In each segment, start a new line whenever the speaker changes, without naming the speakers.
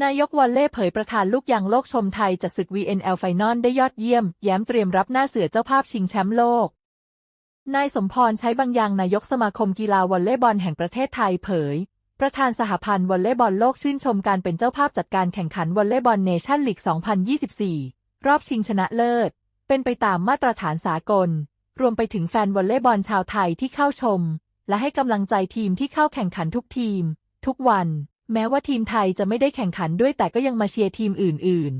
นายกวอลเล่เผยประธานลูกยางโลกชมไทยจัดศึก VNL ไฟนอลได้ยอดเยี่ยม แย้มเตรียมรับหน้าเสือเจ้าภาพชิงแชมป์โลก นายสมพรใช้บางอย่างนายกสมาคมกีฬาวอลเลย์บอลแห่งประเทศไทยเผย ประธานสหพันธ์วอลเลย์บอลโลกชื่นชมการเป็นเจ้าภาพจัดการแข่งขันวอลเลย์บอลเนชั่นลีก 2024 รอบชิงชนะเลิศ เป็นไปตามมาตรฐานสากล รวมไปถึงแฟนวอลเลย์บอลชาวไทยที่เข้าชม และให้กำลังใจทีมที่เข้าแข่งขันทุกทีม ทุกวัน แม้ว่าทีมไทยจะไม่ได้แข่งขันด้วยแต่ก็ยังมาเชียร์ทีมอื่น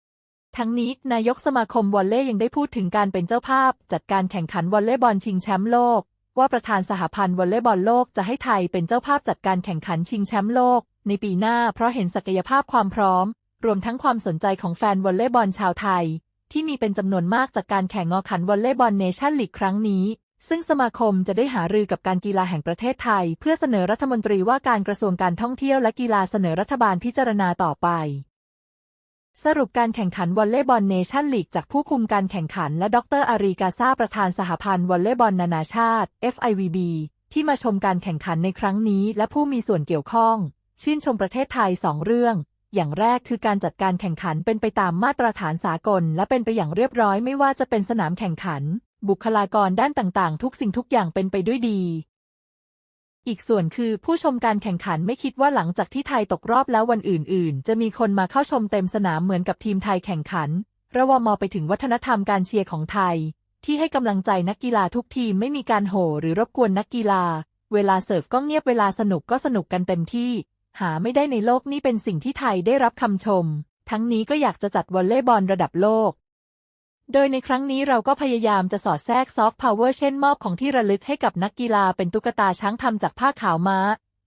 ๆ ทั้งนี้นายกสมาคมวอลเลย์ยังได้พูดถึงการเป็นเจ้าภาพ จัดการแข่งขันวอลเลย์บอลชิงแชมป์โลก ว่าประธานสหพันธ์วอลเลย์บอลโลกจะให้ไทยเป็นเจ้าภาพจัดการแข่งขันชิงแชมป์โลก ในปีหน้าเพราะเห็นศักยภาพความพร้อม รวมทั้งความสนใจของแฟนวอลเลย์บอลชาวไทย ที่มีเป็นจำนวนมากจากการแข่งงอขันวอลเลย์บอลเนชั่นลีกครั้งนี้ ซึ่งสมาคมจะได้หารือกับการกีฬาแห่งประเทศไทย เพื่อเสนอรัฐมนตรีว่าการกระทรวงการท่องเที่ยวและกีฬาเสนอรัฐบาลพิจารณาต่อไป สรุปการแข่งขันวอลเลย์บอลเนชั่นลีกจากผู้คุมการแข่งขันและดรอารีกาซาประธานสหพันธ์วอลเลย์บอลนานาชาติ FIVB ที่มาชมการแข่งขันในครั้งนี้และผู้มีส่วนเกี่ยวข้อง ชื่นชมประเทศไทยสองเรื่องอย่างแรกคือการจัดการแข่งขันเป็นไปตามมาตรฐานสากล และเป็นไปอย่างเรียบร้อยไม่ว่าจะเป็นสนามแข่งขัน บุคลากรด้านต่างๆ ทุกสิ่งทุกอย่างเป็นไปด้วยดี อีกส่วนคือผู้ชมการแข่งขันไม่คิดว่าหลังจากที่ไทยตกรอบแล้ววันอื่น ๆ จะมีคนมาเข้าชมเต็มสนามเหมือนกับทีมไทยแข่งขัน ระวมไปถึงวัฒนธรรมการเชียร์ของไทย ที่ให้กำลังใจนักกีฬาทุกทีมไม่มีการโห่หรือรบกวนนักกีฬา เวลาเสิร์ฟก็เงียบเวลาสนุกก็สนุกกันเต็มที่ หาไม่ได้ในโลกนี่เป็นสิ่งที่ไทยได้รับคำชม ทั้งนี้ก็อยากจะจัดวอลเลย์บอลระดับโลก โดยในครั้งนี้เราก็พยายามจะสอดแทรกซอฟต์พาวเวอร์เช่นมอบของที่ระลึกให้กับนักกีฬาเป็นตุ๊กตาช้างทำจากผ้าขาวม้า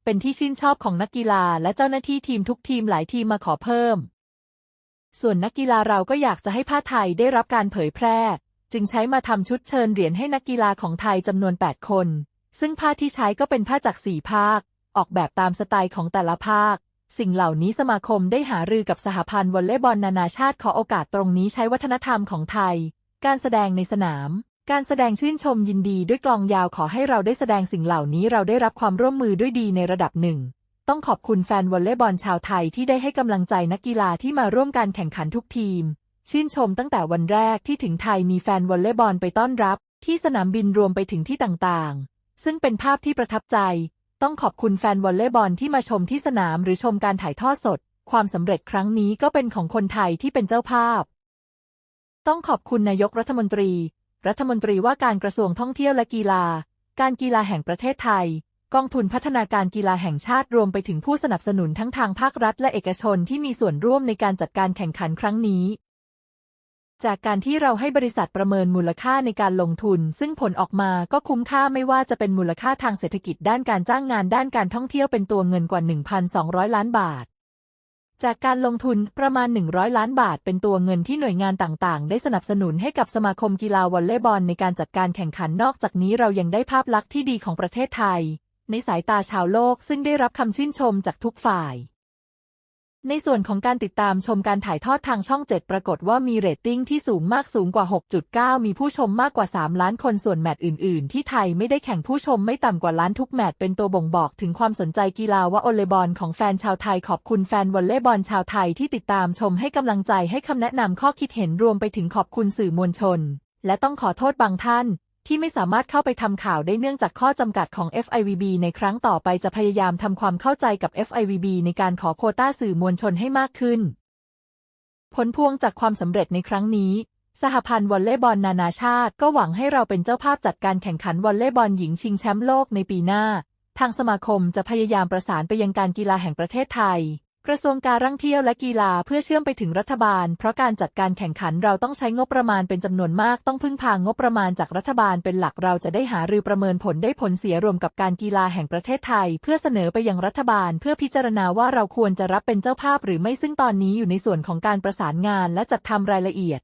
เป็นที่ชื่นชอบของนักกีฬาและเจ้าหน้าที่ทีมทุกทีมหลายทีมมาขอเพิ่ม ส่วนนักกีฬาเราก็อยากจะให้ผ้าไทยได้รับการเผยแพร่ จึงใช้มาทำชุดเชิญเหรียญให้นักกีฬาของไทยจำนวน 8 คน ซึ่งผ้าที่ใช้ก็เป็นผ้าจากสี่ภาค ออกแบบตามสไตล์ของแต่ละภาค สิ่งเหล่านี้สมาคมได้หารือกับสหพันธ์วอลเลย์บอลนานาชาติขอโอกาสตรงนี้ใช้วัฒนธรรมของไทย การแสดงในสนาม การแสดงชื่นชมยินดีด้วยกลองยาวขอให้เราได้แสดงสิ่งเหล่านี้เราได้รับความร่วมมือด้วยดีในระดับหนึ่ง ต้องขอบคุณแฟนวอลเลย์บอลชาวไทยที่ได้ให้กำลังใจนักกีฬาที่มาร่วมการแข่งขันทุกทีม ชื่นชมตั้งแต่วันแรกที่ถึงไทยมีแฟนวอลเลย์บอลไปต้อนรับ ที่สนามบินรวมไปถึงที่ต่างๆ ซึ่งเป็นภาพที่ประทับใจ ต้องขอบคุณแฟนวอลเลย์บอลที่มาชมที่สนามหรือชมการถ่ายทอดสด ความสำเร็จครั้งนี้ก็เป็นของคนไทยที่เป็นเจ้าภาพ ต้องขอบคุณนายกรัฐมนตรี รัฐมนตรีว่าการกระทรวงท่องเที่ยวและกีฬา การกีฬาแห่งประเทศไทย กองทุนพัฒนาการกีฬาแห่งชาติรวมไปถึงผู้สนับสนุนทั้งทางภาครัฐและเอกชนที่มีส่วนร่วมในการจัดการแข่งขันครั้งนี้ จากการที่เราให้บริษัทประเมินมูลค่าในการลงทุน ซึ่งผลออกมาก็คุ้มค่าไม่ว่าจะเป็นมูลค่าทางเศรษฐกิจด้านการจ้างงานด้านการท่องเที่ยวเป็นตัวเงินกว่า 1,200 ล้านบาท จากการลงทุนประมาณ 100 ล้านบาท เป็นตัวเงินที่หน่วยงานต่างๆ ได้สนับสนุนให้กับสมาคมกีฬาวอลเลย์บอลในการจัดการแข่งขันนอกจากนี้เรายังได้ภาพลักษณ์ที่ดีของประเทศไทย ในสายตาชาวโลกซึ่งได้รับคำชื่นชมจากทุกฝ่าย ในส่วนของการติดตามชมการถ่ายทอดทางช่อง 7 ปรากฏว่ามีเรตติ้งที่สูงมากสูงกว่า 6.9 มีผู้ชมมากกว่า 3 ล้านคนส่วนแมตช์อื่น ๆ ที่ไทยไม่ได้แข่งผู้ชมไม่ต่ำกว่าล้านทุกแมตช์เป็นตัวบ่งบอกถึงความสนใจกีฬาวอลเลย์บอลของแฟนชาวไทยขอบคุณแฟนวอลเลย์บอลชาวไทยที่ติดตามชมให้กำลังใจให้คำแนะนำข้อคิดเห็นรวมไปถึงขอบคุณสื่อมวลชน และต้องขอโทษบางท่าน ที่ไม่สามารถเข้าไปทำข่าวได้เนื่องจากข้อจำกัดของ FIVB ในครั้งต่อไปจะพยายามทำความเข้าใจกับ FIVB ในการขอโคต้าสื่อมวลชนให้มากขึ้น ผลพวงจากความสำเร็จในครั้งนี้ สหพันธ์วอลเลย์บอลนานาชาติ ก็หวังให้เราเป็นเจ้าภาพจัดการแข่งขันวอลเลย์บอลหญิงชิงแชมป์โลกในปีหน้า ทางสมาคมจะพยายามประสานไปยังการกีฬาแห่งประเทศไทย กระทรวงการท่องเที่ยวและกีฬาเพื่อเชื่อมไปถึงรัฐบาล เพราะการจัดการแข่งขันเราต้องใช้งบประมาณเป็นจำนวนมาก ต้องพึ่งพางบประมาณจากรัฐบาลเป็นหลักเราจะได้หารือประเมินผลได้ผลเสียรวมกับการกีฬาแห่งประเทศไทย เพื่อเสนอไปยังรัฐบาล เพื่อพิจารณาว่าเราควรจะรับเป็นเจ้าภาพหรือไม่ซึ่งตอนนี้อยู่ในส่วนของการประสานงานและจัดทำรายละเอียด